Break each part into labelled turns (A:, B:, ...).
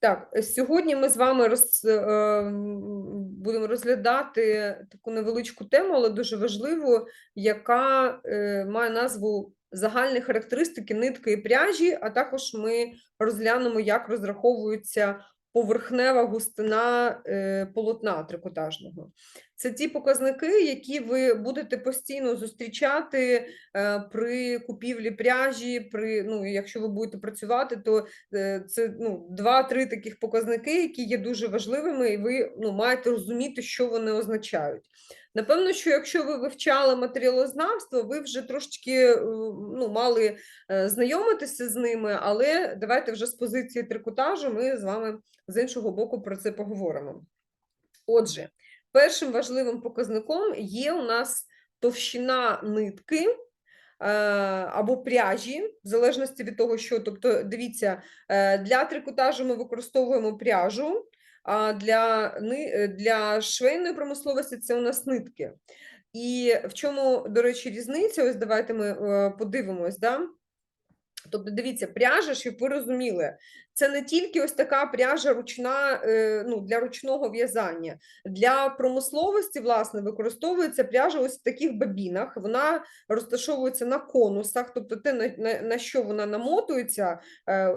A: Так. Е, сьогодні ми з вами роз, е, будемо розглядати таку невеличку тему, але дуже важливу, яка е, має назву загальні характеристики нитки і пряжі, а також ми розглянемо, як розраховується поверхнева густина е, полотна трикотажного. Це ті показники, які ви будете постійно зустрічати е, при купівлі пряжі, при, ну, якщо ви будете працювати, то е, це ну, два-три таких показники, які є дуже важливими, і ви ну, маєте розуміти, що вони означають. Напевно, що якщо ви вивчали матеріалознавство, ви вже трошечки е, ну, мали е, знайомитися з ними, але давайте вже з позиції трикотажу ми з вами з іншого боку про це поговоримо. Отже, першим важливим показником є у нас товщина нитки е, або пряжі, в залежності від того, що, тобто, дивіться, для трикотажу ми використовуємо пряжу, а для, е, для швейної промисловості це у нас нитки. І в чому, до речі, різниця? Ось давайте ми е, подивимось. Да? Тобто, дивіться, пряжа, щоб ви розуміли, це не тільки ось така пряжа ручна, е, ну, для ручного в'язання. Для промисловості, власне, використовується пряжа ось в таких бобінах. Вона розташовується на конусах, тобто те, на, на, на що вона намотується,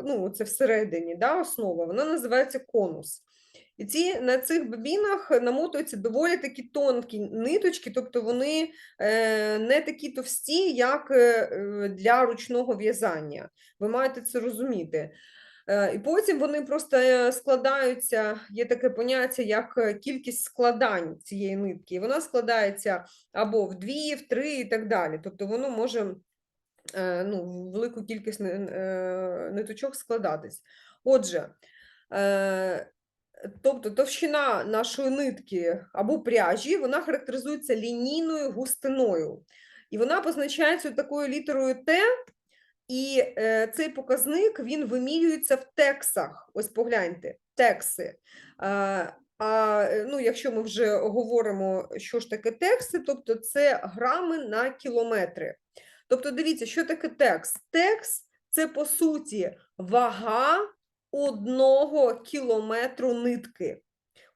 A: ну, це всередині, да, основа, вона називається конус. І ці на цих бобінах намотуються доволі такі тонкі ниточки, тобто вони е, не такі товсті, як е, для ручного в'язання. Ви маєте це розуміти. Е, І потім вони просто е, складаються, є таке поняття, як кількість складань цієї нитки. І вона складається або в дві, в три і так далі. Тобто воно може ну, велику кількість ниточок складатись. Отже, тобто товщина нашої нитки або пряжі, вона характеризується лінійною густиною. І вона позначається такою літерою Т, і е, цей показник він вимірюється в тексах. Ось погляньте, текси. А, а е, ну, якщо ми вже говоримо, що ж таке текси, тобто це грами на кілометри. Тобто, дивіться, що таке текст? Текст це по суті вага одного кілометру нитки.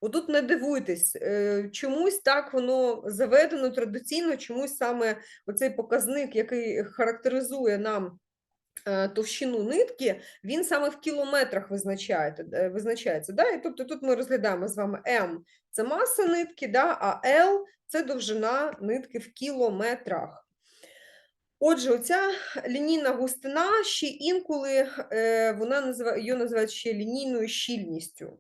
A: Отут не дивуйтесь, е, чомусь так воно заведено традиційно, чомусь саме оцей показник, який характеризує нам е, товщину нитки, він саме в кілометрах е, визначається да? І тобто тут ми розглядаємо з вами М – це маса нитки, да? а L – це довжина нитки в кілометрах. Отже, оця лінійна густина ще інколи е, вона називає, її називають ще лінійною щільністю.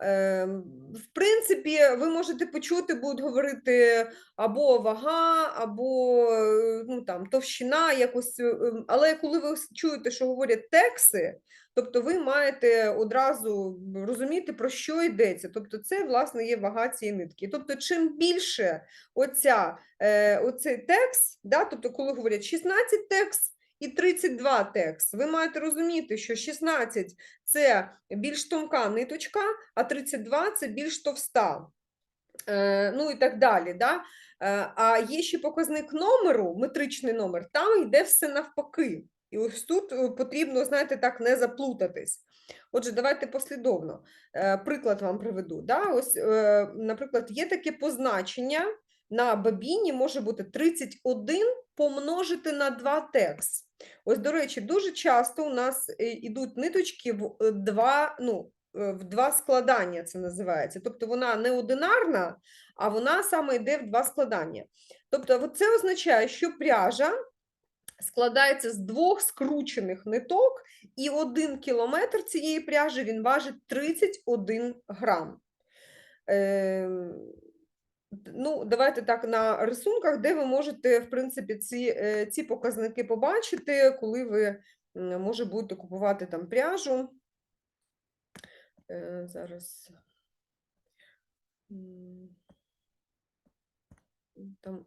A: Ем, В принципі, ви можете почути, будуть говорити або вага, або е, ну, там, товщина якось, е, ем, але коли ви чуєте, що говорять текси, тобто ви маєте одразу розуміти, про що йдеться. Тобто це, власне, є вага цієї нитки. Тобто, чим більше оця, е, оцей текст, да, тобто, коли говорять 16 текст і 32 текст, ви маєте розуміти, що 16 – це більш тонка ниточка, а 32 – це більш товста. Е, ну і так далі. Да? Е, а є ще показник номеру, метричний номер, там йде все навпаки. І ось тут е, потрібно, знаєте, так не заплутатись. Отже, давайте послідовно. Е, приклад вам приведу. Да? Ось, е, наприклад, є таке позначення на бобіні може бути 31 помножити на 2 текст. Ось, до речі, дуже часто у нас ідуть ниточки в два, ну, в два складання це називається. Тобто вона не одинарна, а вона саме йде в два складання. Тобто це означає, що пряжа складається з двох скручених ниток, і один кілометр цієї пряжі він важить 31 грам. Д- Ну, давайте так на рисунках, де ви можете, в принципі, ці, е, ці показники побачити, коли ви може будете купувати там пряжу. Е, Зараз. Там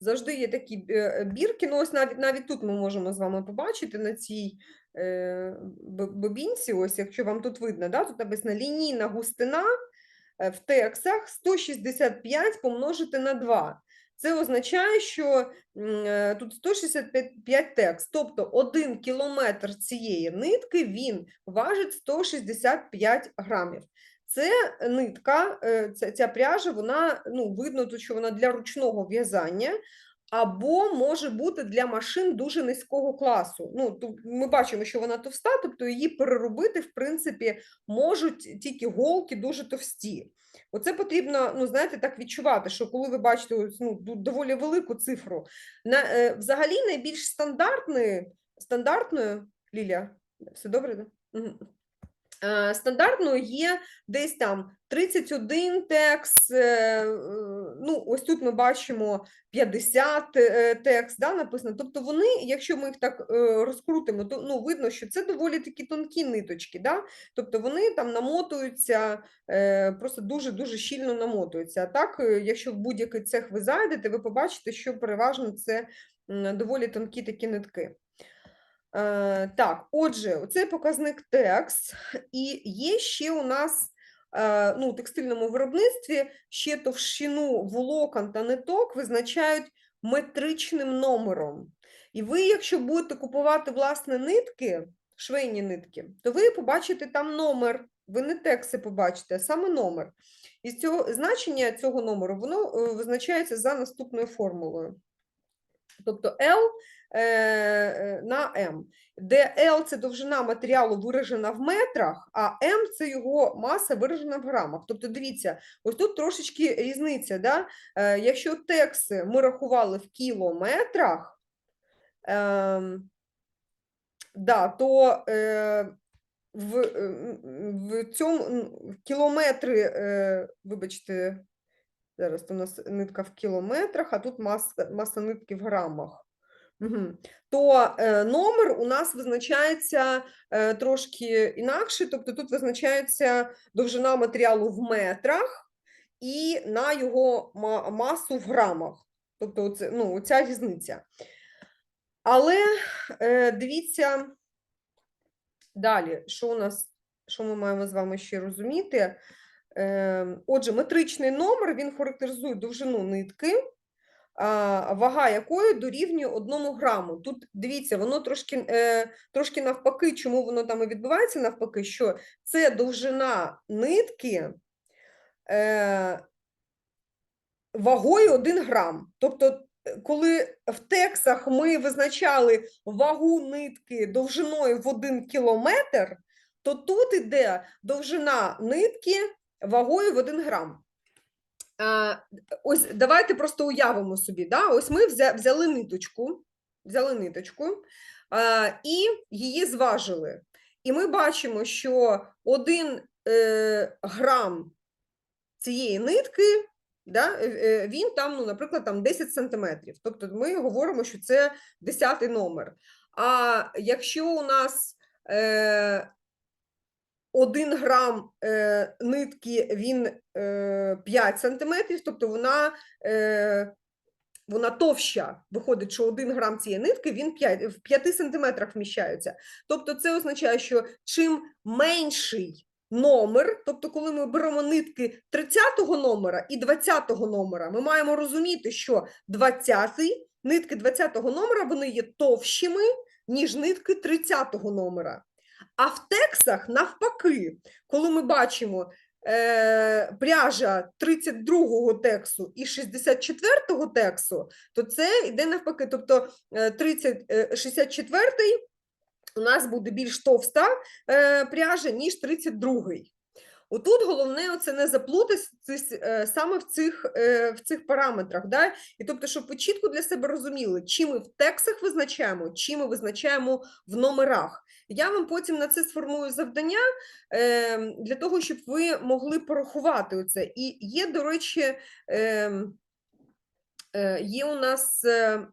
A: завжди є такі е, бірки. Ну, ось навіть навіть тут ми можемо з вами побачити на цій е, бобінці, ось якщо вам тут видно, да, тут написано лінійна густина е, в тексах 165 помножити на 2. Це означає, що е, тут 165 текст, тобто 1 кілометр цієї нитки він важить 165 грамів. Це нитка, е, ця, ця пряжа, вона ну, видно, тут, що вона для ручного в'язання, або може бути для машин дуже низького класу. Ну, тут ми бачимо, що вона товста, тобто її переробити, в принципі, можуть тільки голки дуже товсті. Оце потрібно, ну знаєте, так відчувати, що коли ви бачите ну, доволі велику цифру, на, е, взагалі найбільш стандартною, стандартною, Лілія, все добре, да? Мгм. Е, Стандартною є десь там 31 текст, е, ну ось тут ми бачимо 50 е, текст, да, написано. Тобто вони, якщо ми їх так розкрутимо, то ну, видно, що це доволі такі тонкі ниточки, да? тобто вони там намотуються, просто дуже-дуже щільно намотуються. А так, якщо в будь-який цех ви зайдете, ви побачите, що переважно це доволі тонкі такі нитки. Е, так, отже, оцей показник текст, і є ще у нас е, ну, у текстильному виробництві ще товщину волокон та ниток визначають метричним номером. І ви, якщо будете купувати власне нитки, швейні нитки, то ви побачите там номер. Ви не тексти побачите, а саме номер. І цього значення цього номеру воно е, визначається за наступною формулою. Тобто L на M, де L – це довжина матеріалу виражена в метрах, а M – це його маса виражена в грамах. Тобто, дивіться, ось тут трошечки різниця. Да? Е, Якщо текси ми рахували в кілометрах, ем, да, то е, в, е, в цьому кілометри, е, вибачте, зараз у нас нитка в кілометрах, а тут маса, маса нитки в грамах. Мгм. То е, номер у нас визначається е, трошки інакше, тобто тут визначається довжина матеріалу в метрах і на його ма- масу в грамах. Тобто оце, ну, ця різниця. Але е, дивіться далі, що у нас, що ми маємо з вами ще розуміти. Е, отже, метричний номер він характеризує довжину нитки, вага якої дорівнює 1 граму. Тут дивіться, воно трошки, е, трошки навпаки, чому воно там і відбувається навпаки, що це довжина нитки е, вагою 1 грам. Тобто, е, коли в тексах ми визначали вагу нитки довжиною в 1 кілометр, то тут іде довжина нитки вагою в 1 грам. А, ось давайте просто уявимо собі. Да? Ось ми взяли ниточку, взяли ниточку а, і її зважили. І ми бачимо, що один е, грам цієї нитки, да, е, е, він там, ну, наприклад, там 10 сантиметрів. Тобто ми говоримо, що це 10 номер. А якщо у нас е, 1 грам е, нитки він е, 5 сантиметрів, тобто вона, е, вона товща. Виходить, що 1 грам цієї нитки він 5, в 5 сантиметрах вміщається. Тобто це означає, що чим менший номер, тобто коли ми беремо нитки 30-го номера і 20-го номера, ми маємо розуміти, що 20-й, нитки 20-го номера вони є товщими, ніж нитки 30-го номера. А в тексах навпаки, коли ми бачимо е, пряжа 32-го тексу і 64-го тексу, то це йде навпаки. Тобто е, 30, е, 64-й у нас буде більш товста е, пряжа, ніж 32-й. Отут головне оце не заплутатись е, саме в цих, е, в цих параметрах. Да? І тобто, щоб ви чітко для себе розуміли, чи ми в текстах визначаємо, чи ми визначаємо в номерах. Я вам потім на це сформую завдання е, для того, щоб ви могли порахувати оце. І є, до речі, е, е, є у нас е,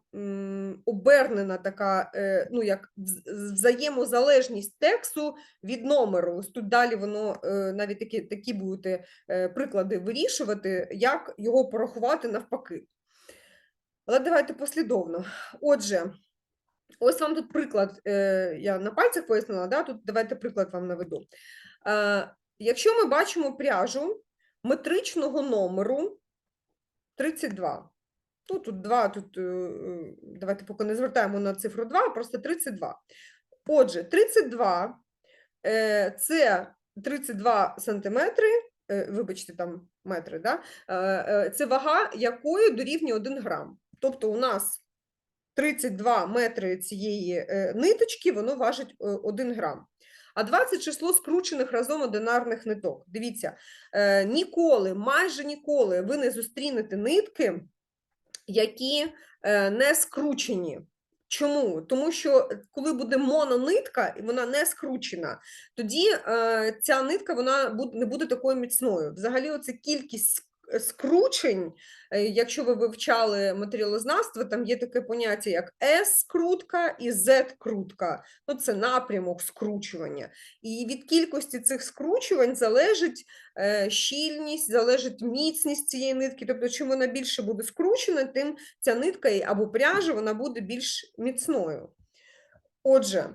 A: обернена така, е, ну як взаємозалежність тексту від номеру. Тут далі воно навіть такі, такі будете приклади вирішувати, як його порахувати навпаки. Але давайте послідовно. Отже, ось вам тут приклад, е, я на пальцях пояснила, да? тут давайте приклад вам наведу. Е, Якщо ми бачимо пряжу метричного номеру 32, Ну, тут 2, тут е, давайте поки не звертаємо на цифру 2, просто 32. Отже, 32 е, це 32 сантиметри, вибачте, там метри, да? це вага якої дорівнює 1 грам. Тобто у нас 32 метри цієї е, ниточки, воно важить е, 1 грам. А 20 число скручених разом одинарних ниток. Дивіться, е, ніколи, майже ніколи ви не зустрінете нитки, які е, не скручені. Чому? Тому що е, коли буде мононитка і вона не скручена, тоді е, ця нитка вона не буде такою міцною. Взагалі, оця кількість скручень, е, якщо ви вивчали матеріалознавство, там є таке поняття, як S-скрутка і Z-крутка. Ну, це напрямок скручування. І від кількості цих скручувань залежить е, щільність, залежить міцність цієї нитки. Тобто, чим вона більше буде скручена, тим ця нитка або пряжа вона буде більш міцною. Отже,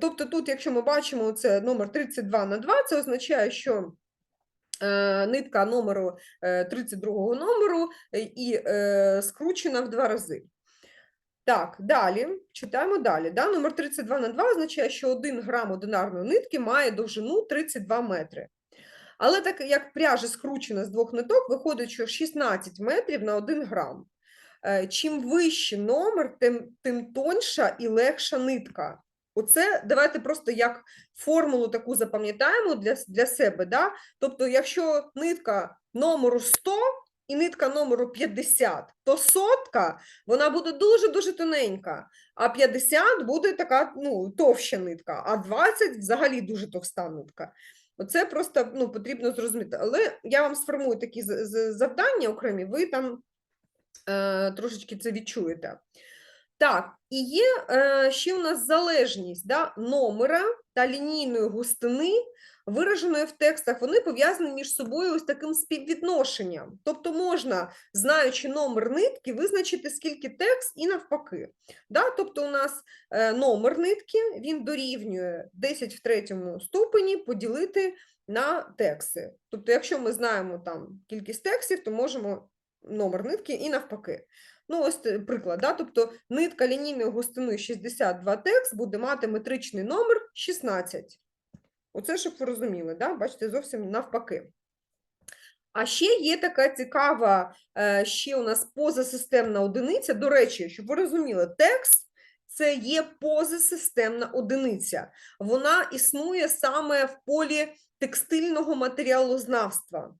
A: тобто тут, якщо ми бачимо це номер 32 на 2, це означає, що нитка номеру е, 32 номеру е, і е, скручена в два рази. Так, далі, читаємо далі. Да? Номер 32 на 2 означає, що 1 грам одинарної нитки має довжину 32 метри. Але так як пряжа скручена з двох ниток, виходить, що 16 метрів на 1 грам. Е, Чим вищий номер, тим, тим тоньша і легша нитка. Оце давайте просто як формулу таку запам'ятаємо для, для себе. Да? Тобто, якщо нитка номеру 100 і нитка номеру 50, то сотка вона буде дуже-дуже тоненька, а 50 буде така ну, товща нитка, а 20 взагалі дуже товста нитка. Оце просто ну, потрібно зрозуміти. Але я вам сформую такі завдання окремі, ви там е, трошечки це відчуєте. Так, і є е, ще у нас залежність да, номера та лінійної густини, вираженої в текстах, вони пов'язані між собою ось таким співвідношенням. Тобто можна, знаючи номер нитки, визначити, скільки текст і навпаки. Да? Тобто у нас е, номер нитки, він дорівнює 10 в третьому ступені поділити на тексти. Тобто, якщо ми знаємо там кількість текстів, то можемо номер нитки і навпаки. Ну, ось приклад, да? тобто нитка лінійної густини 62 текст буде мати метричний номер 16. Оце, щоб ви розуміли, да? бачите, зовсім навпаки. А ще є така цікава, е, ще у нас позасистемна одиниця. До речі, щоб ви розуміли, текст це є позасистемна одиниця. Вона існує саме в полі текстильного матеріалознавства.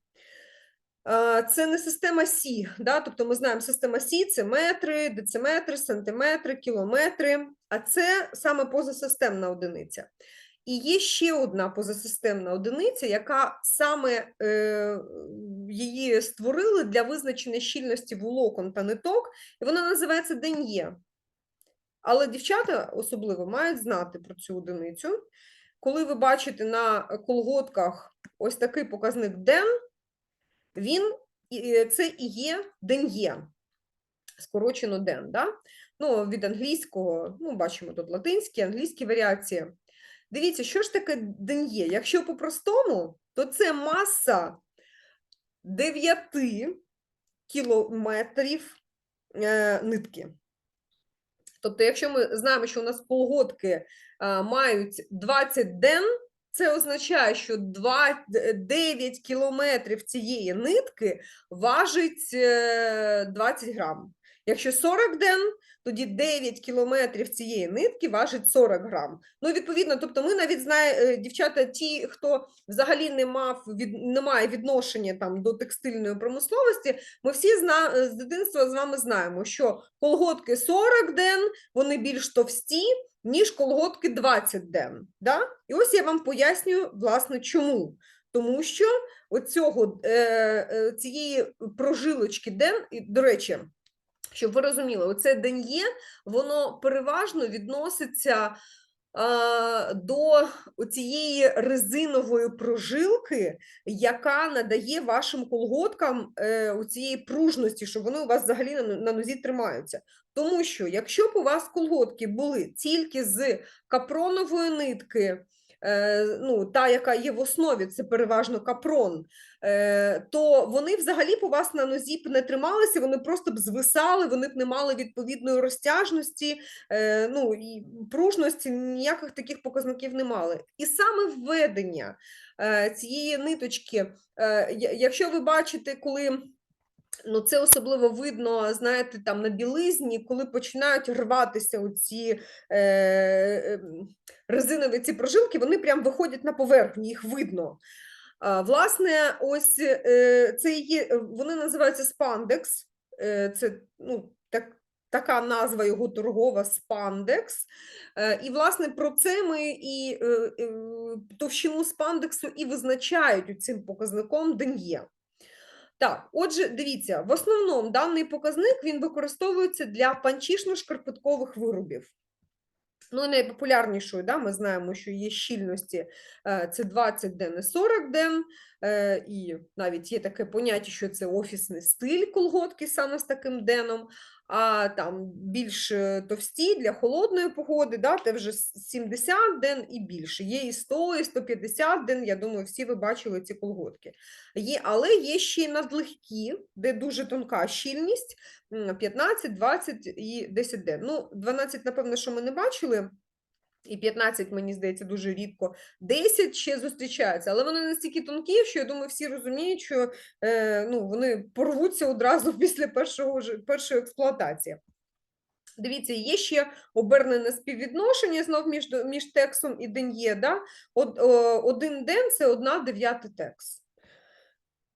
A: Е, Це не система Сі, да? тобто ми знаємо, система Сі це метри, дециметри, сантиметри, кілометри, а це саме позасистемна одиниця. І є ще одна позасистемна одиниця, яка саме е, її створили для визначення щільності волокон та ниток, і вона називається ден'є. Але дівчата особливо мають знати про цю одиницю. Коли ви бачите на колготках ось такий показник ден, він е, це і є ден'є, скорочено ден. Да? Ну, від англійського, ну, бачимо тут латинські, англійські варіації. Дивіться, що ж таке ден'є? Якщо по-простому, то це маса 9 кілометрів е, нитки. Тобто, якщо ми знаємо, що у нас колготки а, мають 20 ден, це означає, що 2, 9 кілометрів цієї нитки важить е, 20 грам. Якщо 40 ден, тоді 9 кілометрів цієї нитки важить 40 грам. Ну, відповідно, тобто ми навіть знаємо, дівчата, ті, хто взагалі не мав від, не має відношення там до текстильної промисловості, ми всі зна, е, з дитинства з вами знаємо, що колготки 40 ден, вони більш товсті, ніж колготки 20 ден. Да? І ось я вам пояснюю, власне, чому. Тому що оцього, е, е, цієї прожилочки ден, і, до речі, щоб ви розуміли, оце ден'є, воно переважно відноситься до цієї резинової прожилки, яка надає вашим колготкам е, цієї пружності, щоб вони у вас взагалі на, нозі тримаються. Тому що, якщо б у вас колготки були тільки з капронової нитки, е, ну, та, яка є в основі, це переважно капрон, е, то вони взагалі б у вас на нозі б не трималися, вони просто б звисали, вони б не мали відповідної розтяжності, е, ну, і пружності, ніяких таких показників не мали. І саме введення е, цієї ниточки, е, якщо ви бачите, коли Ну, це особливо видно, знаєте, там на білизні, коли починають рватися оці е, ем, резинові ці прожилки, вони прям виходять на поверхню, їх видно. А, власне, ось е, це є, е, вони називаються спандекс. Е, це ну, так, така назва його торгова спандекс. Е, і, власне, про це ми і е, е, товщину спандексу і визначають цим показником ден'є. Так, отже, дивіться, в основному даний показник він використовується для панчішно-шкарпеткових виробів. Ну, найпопулярнішою, да, ми знаємо, що є щільності е, це 20 ден і 40 ден, і навіть є таке поняття, що це офісний стиль колготки саме з таким деном, а там більш е, товсті для холодної погоди, да, це вже с- 70 ден і більше. Є і 100, і 150 ден, я думаю, всі ви бачили ці колготки. Є, але є ще й надлегкі, де дуже тонка щільність, 15, 20 і 10 ден. Ну, 12, напевно, що ми не бачили. І 15, мені здається, дуже рідко. 10 ще зустрічаються, але вони настільки тонкі, що я думаю, всі розуміють, що е, ну, вони порвуться одразу після першого, першої експлуатації. Дивіться, є ще обернене співвідношення знов між, між тексом і ден'є. Да? Один ден це одна дев'ята текс.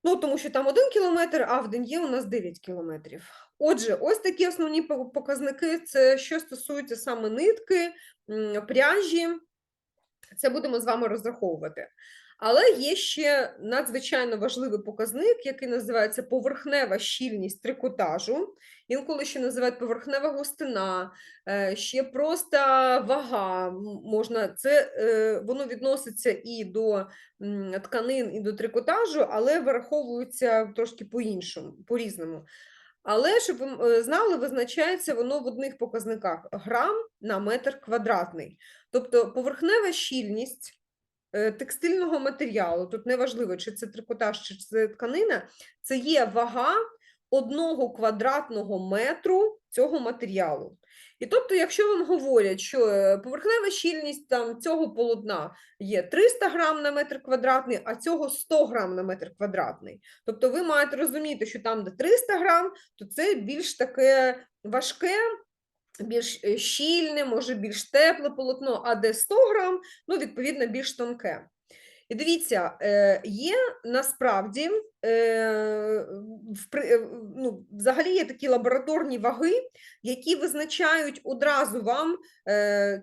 A: Ну, тому що там один кілометр, а в день є у нас 9 кілометрів. Отже, ось такі основні показники. Це що стосується саме нитки, пряжі. Це будемо з вами розраховувати. Але є ще надзвичайно важливий показник, який називається поверхнева щільність трикотажу. Інколи ще називають поверхнева густина, е, ще просто вага. Можна це е, воно відноситься і до тканин, і до трикотажу, але враховується трошки по-іншому, по-різному. Але щоб ви е, знали, визначається воно в одних показниках грам на метр квадратний. Тобто поверхнева щільність е, текстильного матеріалу, тут неважливо, чи це трикотаж, чи це тканина, це є вага одного квадратного метру цього матеріалу. І тобто, якщо вам говорять, що е, поверхнева щільність там, цього полотна є 300 грам на метр квадратний, а цього 100 грам на метр квадратний, тобто ви маєте розуміти, що там, де 300 грам, то це більш таке важке, більш е, щільне, може більш тепле полотно, а де 100 грам, ну, відповідно, більш тонке. І дивіться, е, є насправді е, е, ну, взагалі є такі лабораторні ваги, які визначають одразу вам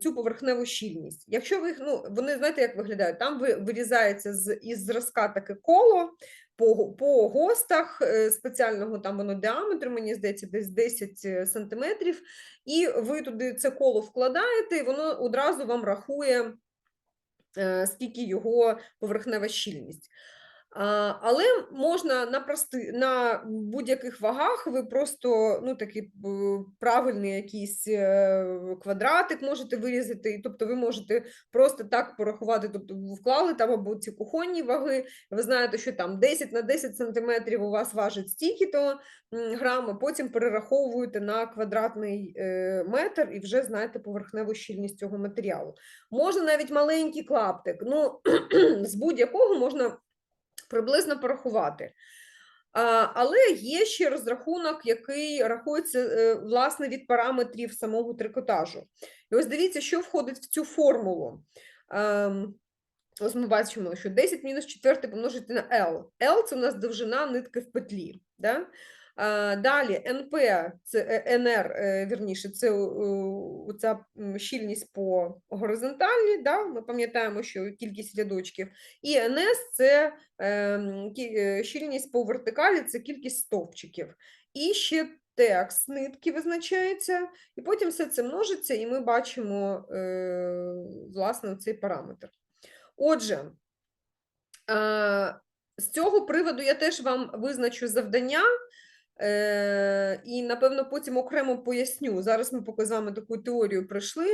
A: цю поверхневу щільність. Якщо ви ну, вони знаєте, як виглядають? Там ви, вирізається з із зразка таке коло. По, по гостах спеціального там воно діаметр, мені здається, десь 10 сантиметрів, і ви туди це коло вкладаєте, і воно одразу вам рахує скільки його поверхнева щільність. Але можна на прости, на будь-яких вагах ви просто ну, такий е, правильний якийсь е, квадратик можете вирізати, тобто ви можете просто так порахувати, тобто вклали там або ці кухонні ваги, ви знаєте, що там 10 на 10 сантиметрів у вас важить стільки-то м, грам, а потім перераховуєте на квадратний е, метр і вже знаєте поверхневу щільність цього матеріалу. Можна навіть маленький клаптик, ну з будь-якого можна приблизно порахувати. Але є ще розрахунок, який рахується е, власне від параметрів самого трикотажу. І ось дивіться, що входить в цю формулу. Ем, Ось ми бачимо, що 10 мінус 4 помножити на L. L – це у нас довжина нитки в петлі. Да? Далі НП, це е, НР, е, вірніше, це е, ця щільність по горизонталі, да? ми пам'ятаємо, що кількість рядочків, і НС це щільність по вертикалі, це кількість стовпчиків. І ще текст нитки визначається, і потім все це множиться, і ми бачимо власне цей параметр. Отже, з цього приводу я теж вам визначу завдання. Е, і напевно потім окремо поясню. Зараз ми поки з вами таку теорію пройшли,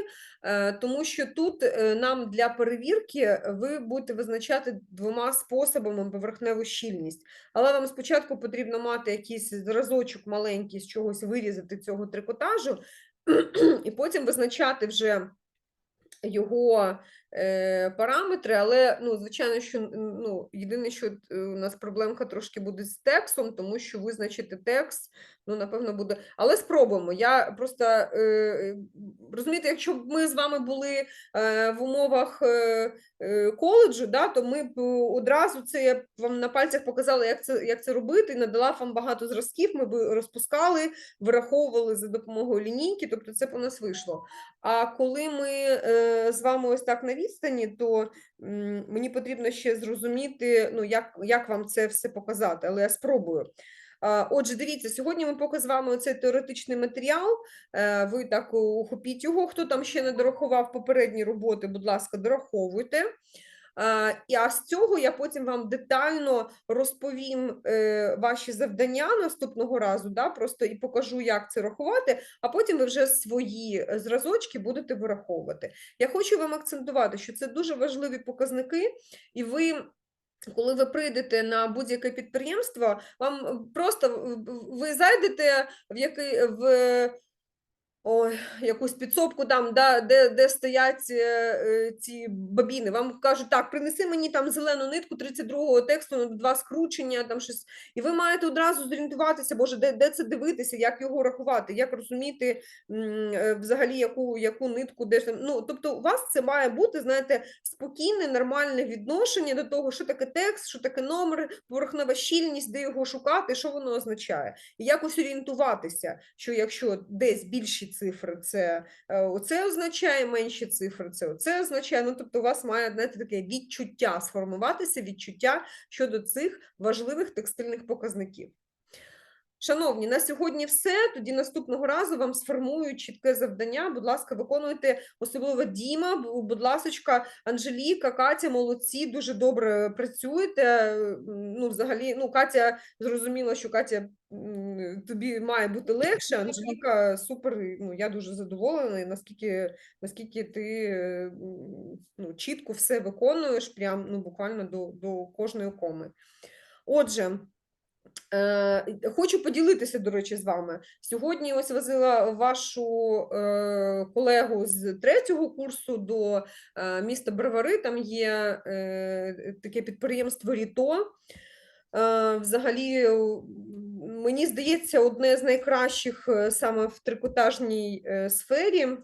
A: е, тому що тут е, нам для перевірки ви будете визначати двома способами поверхневу щільність. Але вам спочатку потрібно мати якийсь зразочок маленький з чогось вирізати цього трикотажу, і потім визначати вже його е, параметри, але ну, звичайно, що ну, єдине, що е, у нас проблемка трошки буде з текстом, тому що визначити текст, ну, напевно, буде. Але спробуємо. Я просто е, е, розумієте, якщо б ми з вами були е, в умовах е, е, коледжу, да, то ми б одразу це я вам на пальцях показала, як це, як це робити, надала вам багато зразків, ми б розпускали, вираховували за допомогою лінійки, тобто це б у нас вийшло. А коли ми е, з вами ось так на відстані, то мені потрібно ще зрозуміти, ну, як, як вам це все показати, але я спробую. Отже, дивіться, сьогодні ми поки з вами оцей теоретичний матеріал. е, Ви так ухопіть його. Хто там ще не дорахував попередні роботи, будь ласка, дораховуйте. А, і а з цього я потім вам детально розповім е, ваші завдання наступного разу, да, просто і покажу, як це рахувати, а потім ви вже свої е, зразочки будете вираховувати. Я хочу вам акцентувати, що це дуже важливі показники, і ви. Коли ви прийдете на будь-яке підприємство, вам просто ви зайдете в який в Ой, якусь підсобку там, да, де, де стоять е, е, ці бабіни. Вам кажуть, так, принеси мені там зелену нитку 32-го тексту, ну, два скручення, там щось. І ви маєте одразу зорієнтуватися, боже, де, де це дивитися, як його рахувати, як розуміти м, е, взагалі, яку, яку нитку, де там. Ну, тобто, у вас це має бути, знаєте, спокійне, нормальне відношення до того, що таке текст, що таке номер, поверхнева щільність, де його шукати, що воно означає. І якось орієнтуватися, що якщо десь більші цифри, це е, оце означає, менші цифри, це оце означає. Ну, тобто, у вас має знаєте, таке відчуття сформуватися, відчуття щодо цих важливих текстильних показників. Шановні, на сьогодні все. Тоді наступного разу вам сформую чітке завдання. Будь ласка, виконуйте особливо Діма, будь ласочка, Анжеліка, Катя, молодці, дуже добре працюєте. Ну, взагалі, ну, Катя зрозуміла, що Катя тобі має бути легше. Анжеліка супер. Ну, я дуже задоволена, наскільки, наскільки ти ну, чітко все виконуєш, прям ну, буквально до, до кожної коми. Отже. Е, Хочу поділитися, до речі, з вами. Сьогодні ось возила вашу е, колегу з третього курсу до е, міста Бровари. Там є таке підприємство Ріто. Взагалі, мені здається, одне з найкращих саме в трикотажній сфері.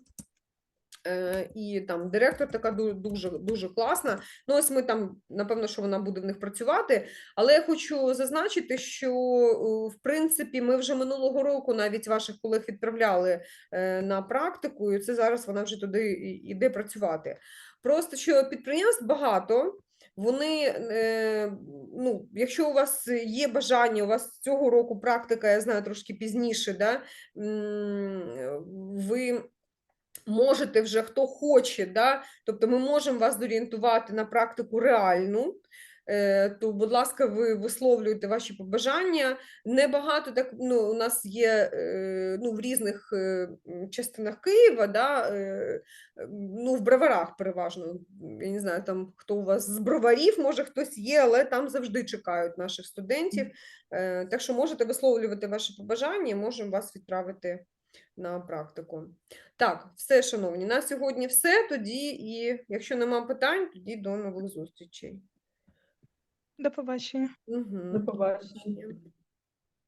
A: Е, І там директор така дуже дуже класна. Ну, ось ми там, напевно, що вона буде в них працювати. Але я хочу зазначити, що в принципі ми вже минулого року навіть ваших колег відправляли е, на практику, і це зараз вона вже туди іде працювати. Просто що підприємств багато. Вони, е, ну, якщо у вас є бажання, у вас цього року практика, я знаю, трошки пізніше, да, ви можете вже хто хоче, да? тобто ми можемо вас зорієнтувати на практику реальну. е, То, будь ласка, ви висловлюєте ваші побажання. Небагато так ну, у нас є е, ну, в різних е, частинах Києва, да, ну, в броварах переважно. Я не знаю, там хто у вас з броварів, може хтось є, але там завжди чекають наших студентів. Так що можете висловлювати ваші побажання, можемо вас відправити на практику. Так, все, шановні, на сьогодні все. Тоді, і якщо нема питань, тоді до нових зустрічей.
B: До побачення.
A: Угу.
C: До побачення.